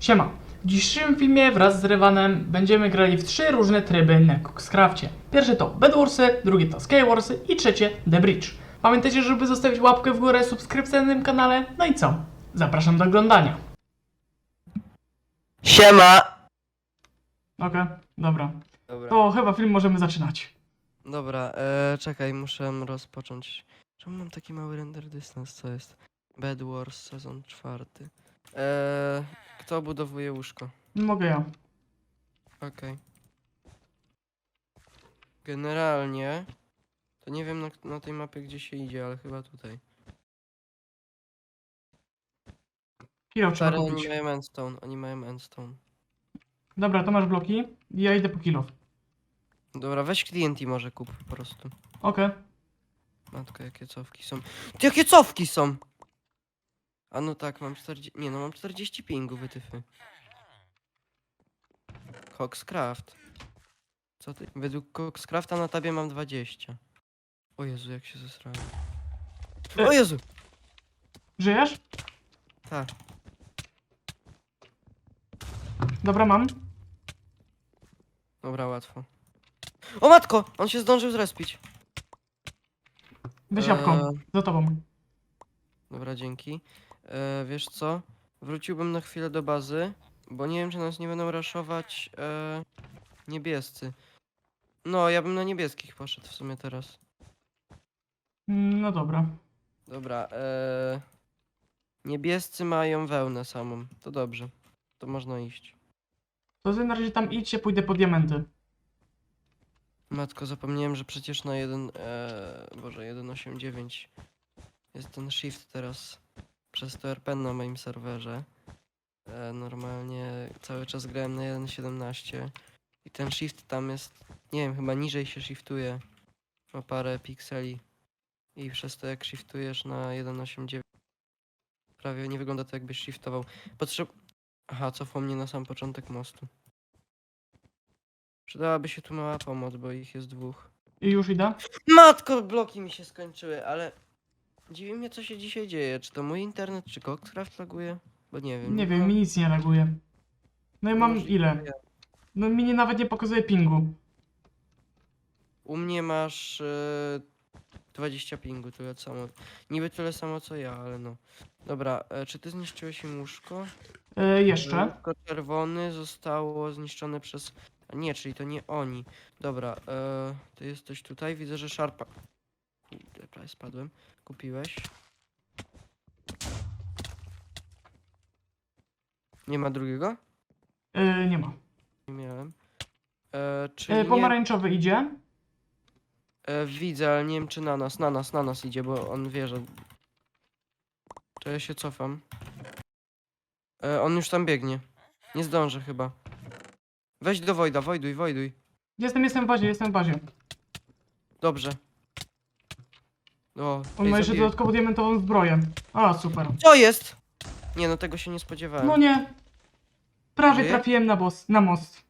Siema. W dzisiejszym filmie wraz z Rywanem będziemy grali w trzy różne tryby na Coxcrafcie. Pierwsze to Bedwarsy, drugie to Skywarsy i trzecie The Bridge. Pamiętajcie, żeby zostawić łapkę w górę, subskrypcję na tym kanale. No i co? Zapraszam do oglądania. Siema! Okej, dobra. Dobra, To chyba film możemy zaczynać. dobra e, czekaj, muszę rozpocząć. Czemu mam taki mały render dystans? Co jest? Bed Wars, sezon czwarty. E, kto budowuje łóżko? Mogę ja. Okej. Generalnie, to nie wiem na, na tej mapie gdzie się idzie, ale chyba tutaj. Kilo trzeba Stary, kupić. oni mają endstone, oni mają endstone. Dobra, to masz bloki. Ja idę po kilo. Dobra, weź TNT może kup po prostu. Okej. Matko, jakie cofki są. Ty, jakie cofki są! A no tak, mam 40... Nie no, mam 40 pingu, wytyfy. Coxcraft. Co ty? Według Coxcrafta na tabie mam 20. O Jezu, jak się zesrałem. O Jezu! Żyjesz? Tak. Dobra, mam. Dobra, łatwo. O matko! On się zdążył zrespić. Weź jabłko. Eee, Za tobą. Dobra, dzięki. E, wiesz co? Wróciłbym na chwilę do bazy, bo nie wiem, czy nas nie będą raszować e, niebiescy. No, ja bym na niebieskich poszedł w sumie teraz. Mm, No dobra. Dobra, e, niebiescy mają wełnę samą. To dobrze. To można iść. To ty na razie tam idźcie, pójdę po diamenty. Matko, zapomniałem, że przecież na 1, e, boże, 1.8.9 jest ten shift teraz przez to RP na moim serwerze. E, normalnie cały czas grałem na 1.17 i ten shift tam jest, nie wiem, chyba niżej się shiftuje o parę pikseli i przez to jak shiftujesz na 1.8.9 prawie nie wygląda to jakbyś shiftował. Potrzeb... Aha, cofło mnie na sam początek mostu. Przydałaby się tu mała pomoc, bo ich jest dwóch. I już idę. Matko, bloki mi się skończyły, ale dziwi mnie co się dzisiaj dzieje. Czy to mój internet, czy Coxcraft laguje? Bo nie wiem. Nie wiem, mi nic nie reaguje. No i mam ile? ja- No mi nie, nawet nie pokazuje pingu. U mnie masz e, 20 pingu, tyle samo. Niby tyle samo co ja, ale no. Dobra, e, czy ty zniszczyłeś im łóżko? E, jeszcze. Łóżko czerwony zostało zniszczone przez... A nie, czyli to nie oni. Dobra, e, ty jesteś tutaj, widzę, że szarpa... Kurde, prawie spadłem. Kupiłeś. Nie ma drugiego? E, nie ma. Nie miałem. E, czyli E, nie, pomarańczowy idzie. e, widzę, ale nie wiem czy na nas, na nas, na nas idzie, bo on wie, że... To ja się cofam. E, on już tam biegnie. Nie zdążę chyba. Weź do Wojda, Wojduj, Wojduj. Jestem, jestem w bazie, jestem w bazie. Dobrze. O, On ej, ma jeszcze zabiję. dodatkową diamentową zbroję. A, super. Co jest? Nie no, tego się nie spodziewałem. No nie. Prawie Żyje? trafiłem na boss, na most.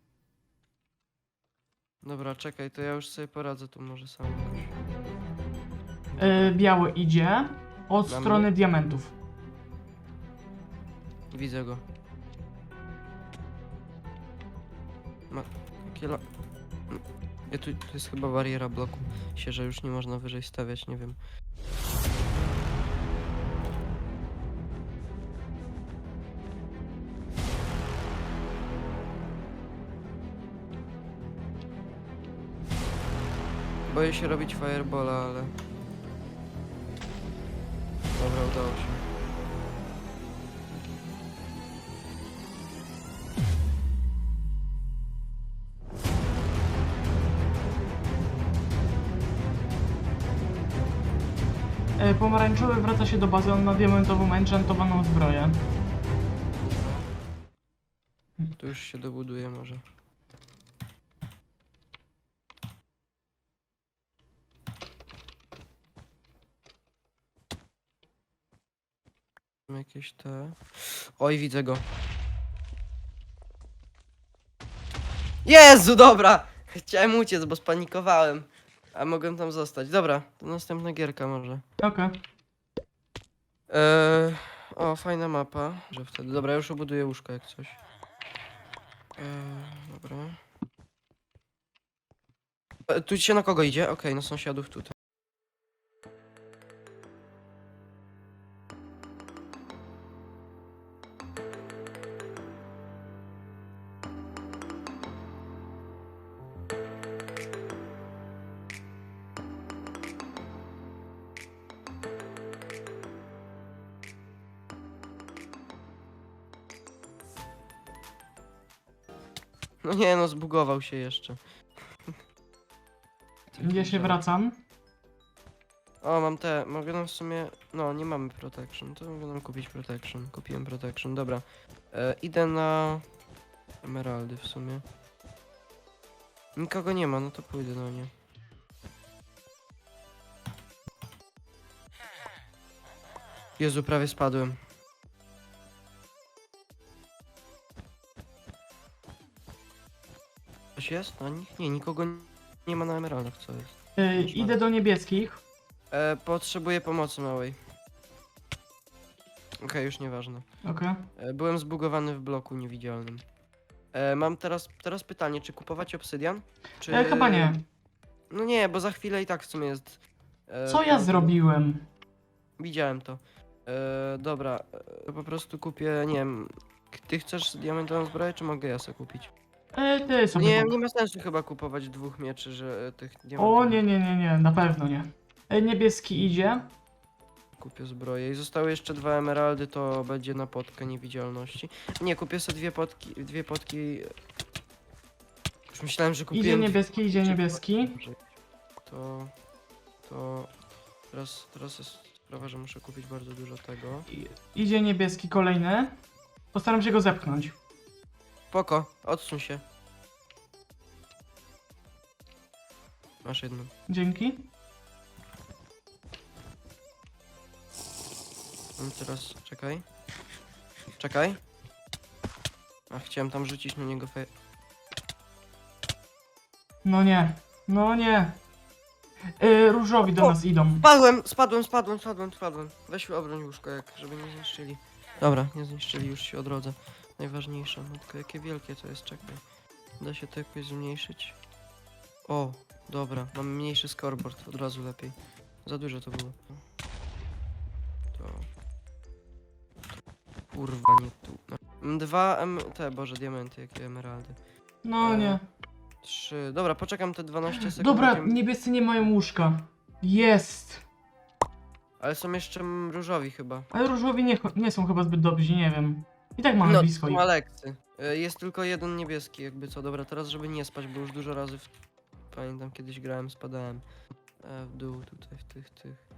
Dobra, czekaj, to ja już sobie poradzę tu może sam jakoś. E, biały idzie od Na strony mnie? diamentów. Widzę go. Ma... Jakie la... Ja tu, tu jest chyba bariera bloku. Się, że już nie można wyżej stawiać, nie wiem. Boję się robić firebola, ale... Dobra, udało się. Pomarańczowy wraca się do bazy, on ma diamentową enchantowaną zbroję. Tu już się dobuduje może. Jakieś te... Oj, widzę go. Jezu, dobra! Chciałem uciec, bo spanikowałem. A mogłem tam zostać. Dobra, to następna gierka może. Okej. Eee, O, fajna mapa, że wtedy. Dobra, już obuduję łóżko jak coś. Eee, dobra. E, tu się na kogo idzie? Okej, na sąsiadów tutaj. No nie no, zbugował się jeszcze. Ja się wracam. O, mam te, mogę nam w sumie, no nie mamy protection, to mogę nam kupić protection, kupiłem protection, dobra. E, idę na emeraldy w sumie. Nikogo nie ma, no to pójdę do nie. Jezu, prawie spadłem. Jest na nich? Nie, nikogo nie ma na emeraldach, co jest? Y, idę do niebieskich. E, potrzebuję pomocy małej. Okej, już nieważne. Okej. E, byłem zbugowany w bloku niewidzialnym. E, mam teraz, teraz pytanie, czy kupować obsydian? Czy... E, chyba nie. No nie, bo za chwilę i tak w sumie jest... E, Co ja to- zrobiłem? Widziałem to. E, dobra, e, po prostu kupię, nie wiem... Ty chcesz diamentową zbroję, czy mogę ja sobie kupić? E, ty sobie. Nie, kup. nie ma sensu chyba kupować dwóch mieczy, że e, tych O diamentowych. nie, nie, nie, nie, na pewno nie. E, niebieski idzie. Kupię zbroję. I zostały jeszcze dwa emeraldy, to będzie na potkę niewidzialności. Nie, kupię sobie dwie potki. Dwie potki. Już myślałem, że kupiłem. Idzie dwie- niebieski, idzie niebieski. To. To. Teraz, teraz jest sprawa, że muszę kupić bardzo dużo tego. I- Idzie niebieski kolejny. Postaram się go zepchnąć. Poko, odsuń się. Masz jedną. Dzięki. No teraz czekaj. Czekaj. A chciałem tam rzucić na niego fe... No nie. No nie. E, różowi do O! nas idą. Spadłem, spadłem, spadłem, spadłem, spadłem. Weź obroń łóżko, jak, żeby nie zniszczyli. Dobra, nie zniszczyli, już się odrodzę. Najważniejsze, no tylko jakie wielkie to jest, czekaj. Da się to jakoś zmniejszyć? O, dobra, mam mniejszy scoreboard, od razu lepiej. Za dużo to było. To... Kurwa, nie tu. No. Dwa em... te, boże, diamenty, jakie emeraldy. No E, nie. Trzy, dobra, poczekam te 12 sekund. Dobra, niebiescy nie mają łóżka. Jest. Ale są jeszcze mm, różowi chyba. Ale różowi nie, nie są chyba zbyt dobrzy, nie wiem. I tak mamy no, blisko ich. ma lekcy. Y, Jest tylko jeden niebieski, jakby co. Dobra, teraz żeby nie spać, bo już dużo razy w... pamiętam kiedyś grałem, spadałem e, w dół tutaj w tych tych.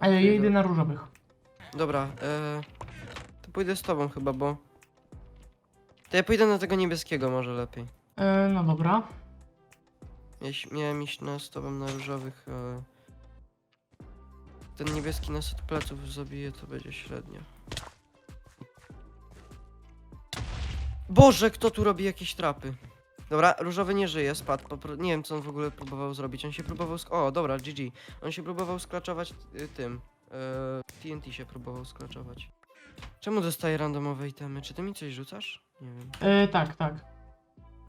A ja idę na różowych. Dobra, e, to pójdę z tobą chyba, bo. To ja pójdę na tego niebieskiego może lepiej. E, no dobra. Jeśli miałem iść na, z tobą na różowych. E, ten niebieski nas od pleców zabije, to będzie średnio. Boże, kto tu robi jakieś trapy? Dobra, różowy nie żyje, spadł. popro- Nie wiem, co on w ogóle próbował zrobić. On się próbował. Sk- o, dobra, GG. On się próbował sklaczować y, tym. Y, TNT się próbował sklaczować. Czemu dostaje randomowe itemy? Czy ty mi coś rzucasz? Nie wiem. E, tak, tak.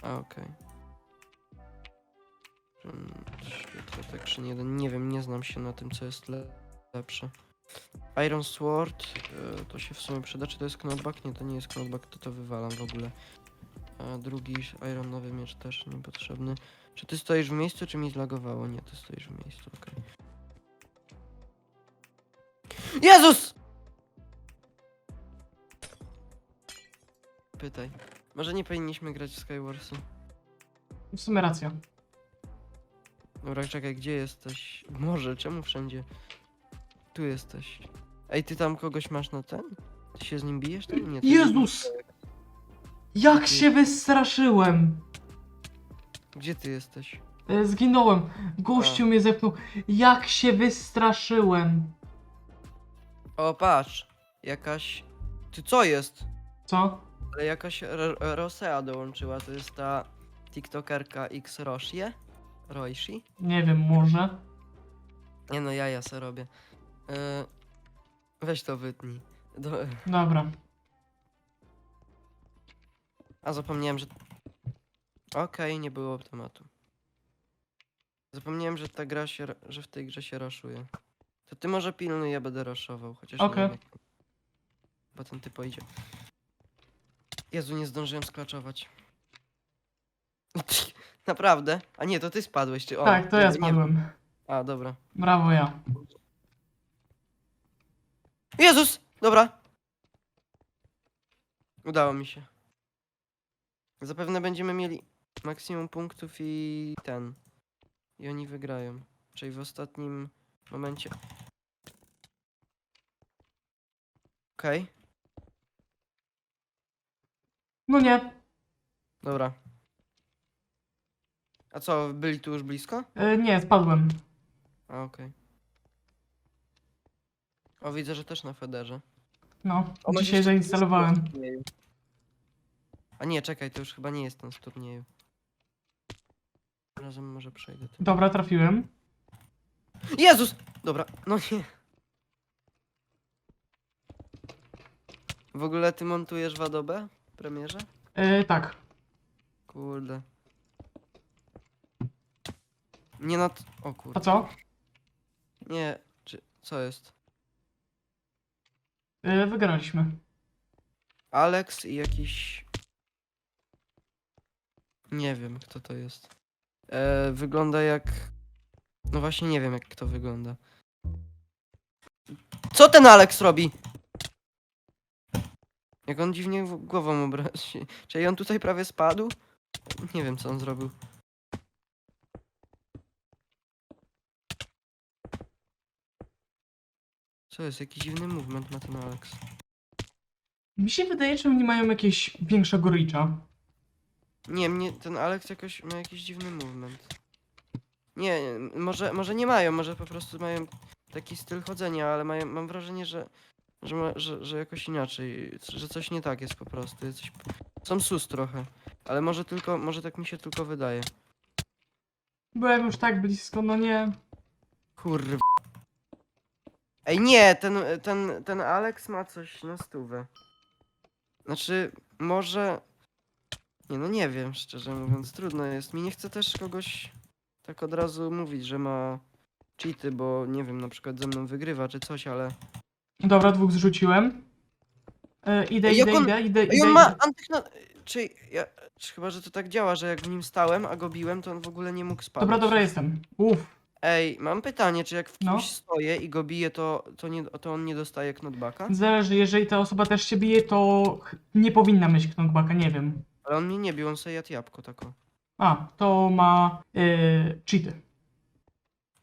A, okej. Hmm, Świetle Protection 1. Nie wiem, nie znam się na tym, co jest le lepsze. Iron Sword, y, to się w sumie przyda. Czy to jest knockback? Nie, to nie jest knockback, to to wywalam w ogóle. A drugi Iron nowy miecz też niepotrzebny. Czy ty stoisz w miejscu, czy mi zlagowało? Nie, ty stoisz w miejscu, okej. Jezus! Pytaj. Może nie powinniśmy grać w Skywarsy? W sumie racja. Dobra, czekaj, gdzie jesteś? Może, czemu wszędzie? Tu jesteś. Ej, ty tam kogoś masz na ten? Ty się z nim bijesz? Tam? Nie, Jezus! Jak się wystraszyłem! Gdzie ty jesteś? E, zginąłem. Gościu mnie zepnął. Jak się wystraszyłem! O, patrz! Jakaś... Ty co jest? Co? Ale jakaś Ro- Rosea dołączyła, to jest ta tiktokerka X Roshie? Roishi? Nie wiem, może. Nie no, ja ja se robię. E, weź to wytnij. Do... Dobra. A zapomniałem, że... Okej, nie było tematu. Zapomniałem, że ta gra się... ra- że w tej grze się raszuje. To ty może pilnuj, ja będę raszował, chociaż Okej. nie wiem jak... Bo ten typ idzie. Jezu, nie zdążyłem sklaczować. Naprawdę? A nie, to ty spadłeś, czy on? tak, to Nie, ja nie- spadłem. A, dobra. Brawo ja. Jezus! Dobra. Udało mi się. Zapewne będziemy mieli maksimum punktów i ten. I oni wygrają. Czyli w ostatnim momencie. Okej, No nie. dobra. A co, byli tu już blisko? E, nie, spadłem. A, okej. O, widzę, że też na Federze. No, O, masz dzisiaj zainstalowałem. z turnieju. A nie, czekaj, to już chyba nie jest ten z turnieju. Razem może przejdę. tym. Dobra, trafiłem. Jezus! Dobra, no nie. W ogóle ty montujesz w Adobe premierze? E, tak. Kurde. Nie nad... O A kurde. co? Nie, czy... Co jest? E, wygraliśmy. Alex i jakiś... Nie wiem, kto to jest. E, wygląda jak... No właśnie nie wiem, jak kto wygląda. Co ten Alex robi? Jak on dziwnie głową obrazi. Czyli on tutaj prawie spadł? Nie wiem, co on zrobił. Co jest? Jakiś dziwny movement ma ten Alex. Mi się wydaje, że oni mają jakieś większego reacha. Nie, mnie ten Alex jakoś ma jakiś dziwny movement. Nie, może, może nie mają, może po prostu mają taki styl chodzenia, ale mają, mam wrażenie, że, że, ma, że, że jakoś inaczej, że coś nie tak jest po prostu. Jest Coś, są sus trochę, ale może tylko, może tak mi się tylko wydaje. Byłem już tak blisko, no nie. Kurwa. Ej, nie, ten, ten, ten Alex ma coś na stówę. Znaczy, może... Nie, no nie wiem, szczerze mówiąc, trudno jest. Mi nie chce też kogoś tak od razu mówić, że ma cheaty, bo nie wiem, na przykład ze mną wygrywa czy coś, ale... Dobra, dwóch zrzuciłem. E, idę, Ej, jak idę, on- idę, idę, Ej, idę, on ma antykna... Czy, ja... czy chyba, że to tak działa, że jak w nim stałem, a go biłem, to on w ogóle nie mógł spadać. Dobra, dobra, jestem. Uff. Ej, mam pytanie, czy jak w No. kimś stoję i go biję, to, to, nie, to on nie dostaje knockbacka? Zależy, jeżeli ta osoba też się bije, to ch- nie powinna mieć knockbacka, nie wiem. Ale on mnie nie bił, on sobie jadł jabłko tako. A, to ma e, cheaty.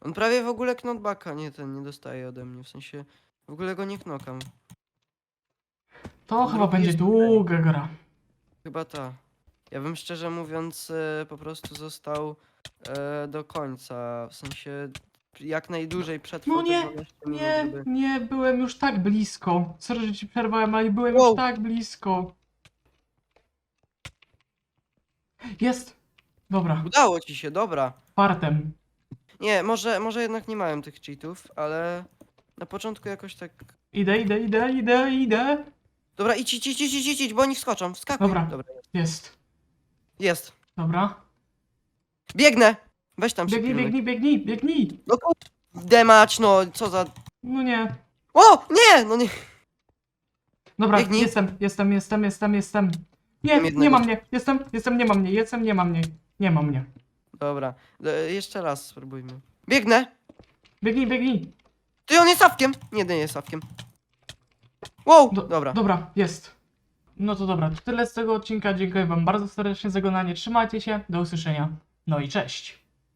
On prawie w ogóle knockbacka nie ten nie dostaje ode mnie, w sensie w ogóle go nie knokam. To Drugi chyba będzie jest długa gra. Chyba ta. Ja bym szczerze mówiąc e, po prostu został e, do końca, w sensie jak najdłużej przetrwał No te nie, 12 minut, Nie, żeby... nie, byłem już tak blisko. Sorry, że ci przerwałem, ale byłem Wow. już tak blisko. Jest! Dobra, Udało ci się, dobra. partem. Nie, może, może jednak nie mają tych cheatów, ale na początku jakoś tak... Idę, idę, idę, idę, idę. Dobra, idź, idź, idź, idź, idź, idź bo oni wskoczą, wskakuj. Dobra. Dobra, Jest. Jest. Dobra. Biegnę! Weź tam się Biegnij, pilnuj. biegnij, biegnij, biegnij. No kurde mać, no co za... No nie. O! Nie! No nie! Dobra, Biegnij. jestem, jestem, jestem, jestem, jestem. Mam Nie, jednego. nie ma mnie. Jestem, jestem, nie ma mnie. Jestem, nie ma mnie. Nie ma mnie. Dobra, e, jeszcze raz spróbujmy. Biegnę! Biegnij, biegnij. Ty on jest sawkiem! Nie, nie jest sawkiem. Wow! Do- Dobra. Dobra, jest. No to dobra, to tyle z tego odcinka. Dziękuję wam bardzo serdecznie za oglądanie. Trzymajcie się, do usłyszenia. No i cześć.